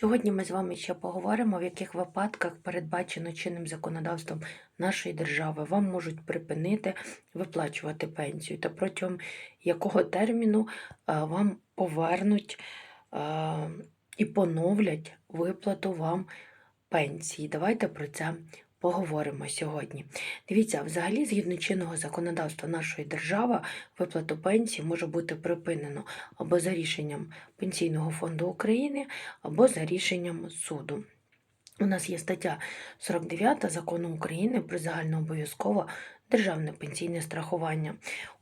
Сьогодні ми з вами ще поговоримо, в яких випадках передбачено чинним законодавством нашої держави вам можуть припинити виплачувати пенсію та протягом якого терміну е, вам повернуть е, і поновлять виплату вам пенсії. Давайте про це поговоримо сьогодні. Дивіться, взагалі, згідно чинного законодавства нашої держави, виплату пенсії може бути припинено або за рішенням Пенсійного фонду України, або за рішенням суду. У нас є стаття 49 закону України про загальнообов'язкове державне пенсійне страхування.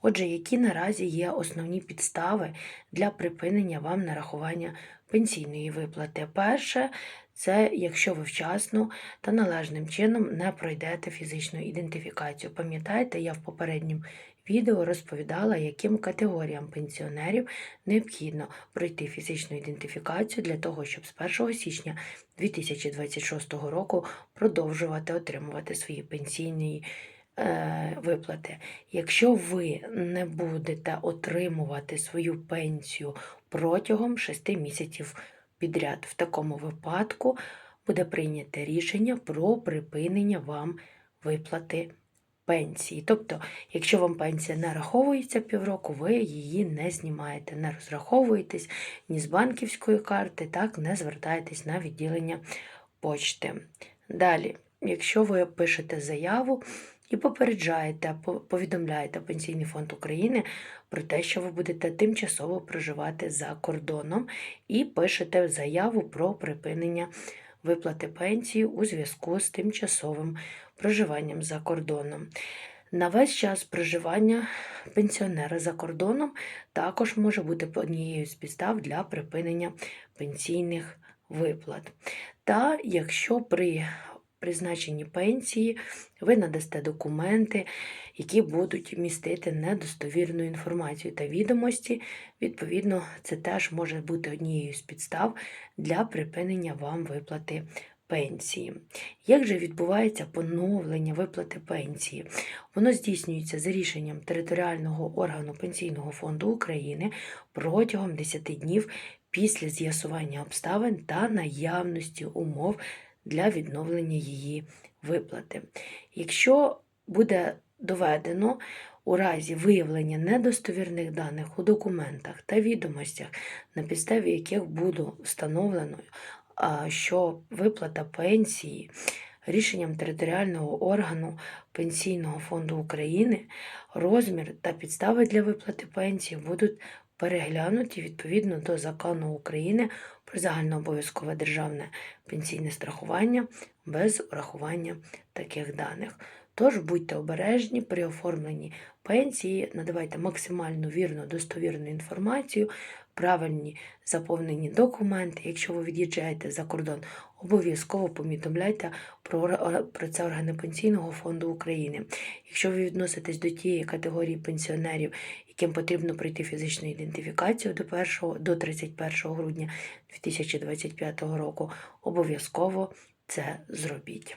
Отже, які наразі є основні підстави для припинення вам нарахування пенсійної виплати? Перше, це якщо ви вчасно та належним чином не пройдете фізичну ідентифікацію. Пам'ятаєте, я в попередньому відео розповідала, яким категоріям пенсіонерів необхідно пройти фізичну ідентифікацію для того, щоб з 1 січня 2026 року продовжувати отримувати свої пенсійні е, виплати. Якщо ви не будете отримувати свою пенсію протягом 6 місяців підряд, в такому випадку буде прийняте рішення про припинення вам виплати пенсії. Тобто, якщо вам пенсія не раховується півроку, ви її не знімаєте, не розраховуєтесь ні з банківської карти, так не звертаєтесь на відділення почти. Далі, якщо ви пишете заяву і попереджаєте, повідомляєте Пенсійний фонд України про те, що ви будете тимчасово проживати за кордоном, і пишете заяву про припинення виплати пенсії у зв'язку з тимчасовим проживанням за кордоном. На весь час проживання пенсіонера за кордоном також може бути однією з підстав для припинення пенсійних виплат. Та якщо при призначенні пенсії ви надасте документи, які будуть містити недостовірну інформацію та відомості, відповідно, це теж може бути однією з підстав для припинення вам виплати пенсії. Як же відбувається поновлення виплати пенсії? Воно здійснюється за рішенням територіального органу Пенсійного фонду України протягом 10 днів після з'ясування обставин та наявності умов для відновлення її виплати. Якщо буде доведено у разі виявлення недостовірних даних у документах та відомостях, на підставі яких буде встановлено, що виплата пенсії рішенням територіального органу Пенсійного фонду України, розмір та підстави для виплати пенсії будуть переглянуті відповідно до закону України про загальнообов'язкове державне пенсійне страхування без урахування таких даних. Тож будьте обережні при оформленні пенсії, надавайте максимально вірну, достовірну інформацію, правильні заповнені документи. Якщо ви від'їжджаєте за кордон, обов'язково повідомляйте про, про це органи Пенсійного фонду України. Якщо ви відноситесь до тієї категорії пенсіонерів, яким потрібно пройти фізичну ідентифікацію до 1, до 31 грудня 2025 року, обов'язково це зробіть.